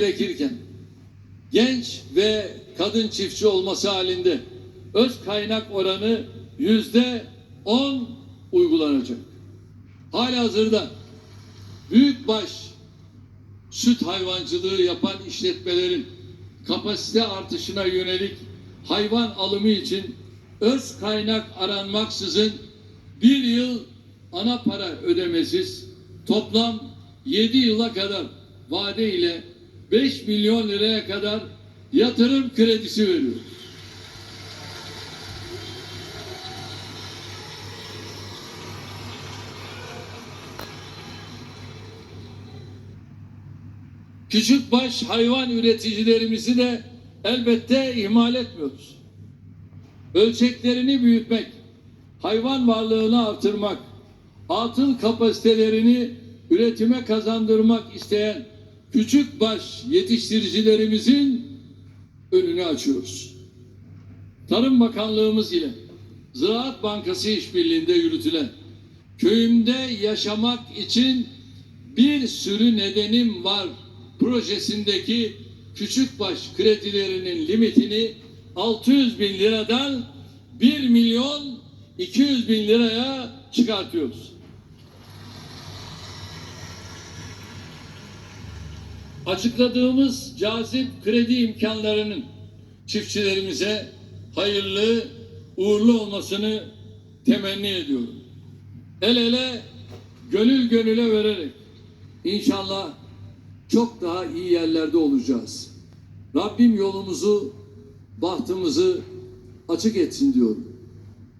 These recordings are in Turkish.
gerekirken genç ve kadın çiftçi olması halinde öz kaynak oranı yüzde on uygulanacak. Halihazırda büyükbaş süt hayvancılığı yapan işletmelerin kapasite artışına yönelik hayvan alımı için öz kaynak aranmaksızın bir yıl ana para ödemesiz toplam 7 yıla kadar vade ile 5 milyon liraya kadar yatırım kredisi veriyor. Küçükbaş hayvan üreticilerimizi de elbette ihmal etmiyoruz. Ölçeklerini büyütmek, hayvan varlığını artırmak, atıl kapasitelerini üretime kazandırmak isteyen küçükbaş yetiştiricilerimizin önünü açıyoruz. Tarım Bakanlığımız ile Ziraat Bankası işbirliğinde yürütülen köyümde yaşamak için bir sürü nedenim var projesindeki küçükbaş kredilerinin limitini 600 bin liradan 1 milyon 200 bin liraya çıkartıyoruz. Açıkladığımız cazip kredi imkanlarının çiftçilerimize hayırlı, uğurlu olmasını temenni ediyorum. El ele, gönül gönüle vererek inşallah çok daha iyi yerlerde olacağız. Rabbim yolumuzu, bahtımızı açık etsin diyorum.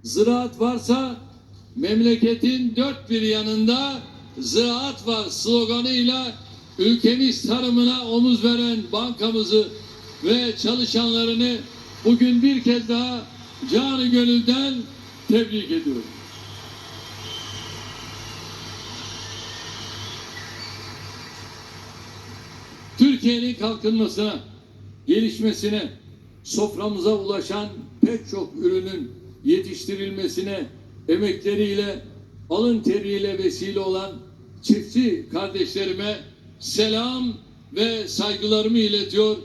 Ziraat varsa memleketin dört bir yanında ziraat var sloganıyla ülkemiz tarımına omuz veren bankamızı ve çalışanlarını bugün bir kez daha canı gönülden tebrik ediyorum. Türkiye'nin kalkınmasına, gelişmesine, soframıza ulaşan pek çok ürünün yetiştirilmesine emekleriyle, alın teriyle vesile olan çiftçi kardeşlerime selam ve saygılarımı iletiyor.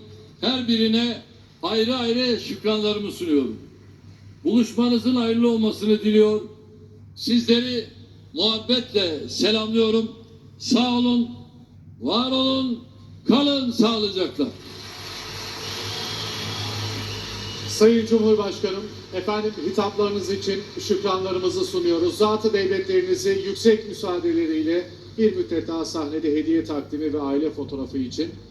Her birine ayrı ayrı şükranlarımı sunuyorum. Buluşmanızın hayırlı olmasını diliyor. Sizleri muhabbetle selamlıyorum. Sağ olun, var olun, kalın sağlıcakla. Sayın Cumhurbaşkanım, efendim hitaplarınız için şükranlarımızı sunuyoruz. Zatı devletlerinizi yüksek müsaadeleriyle bir müddet daha sahnede hediye takdimi ve aile fotoğrafı için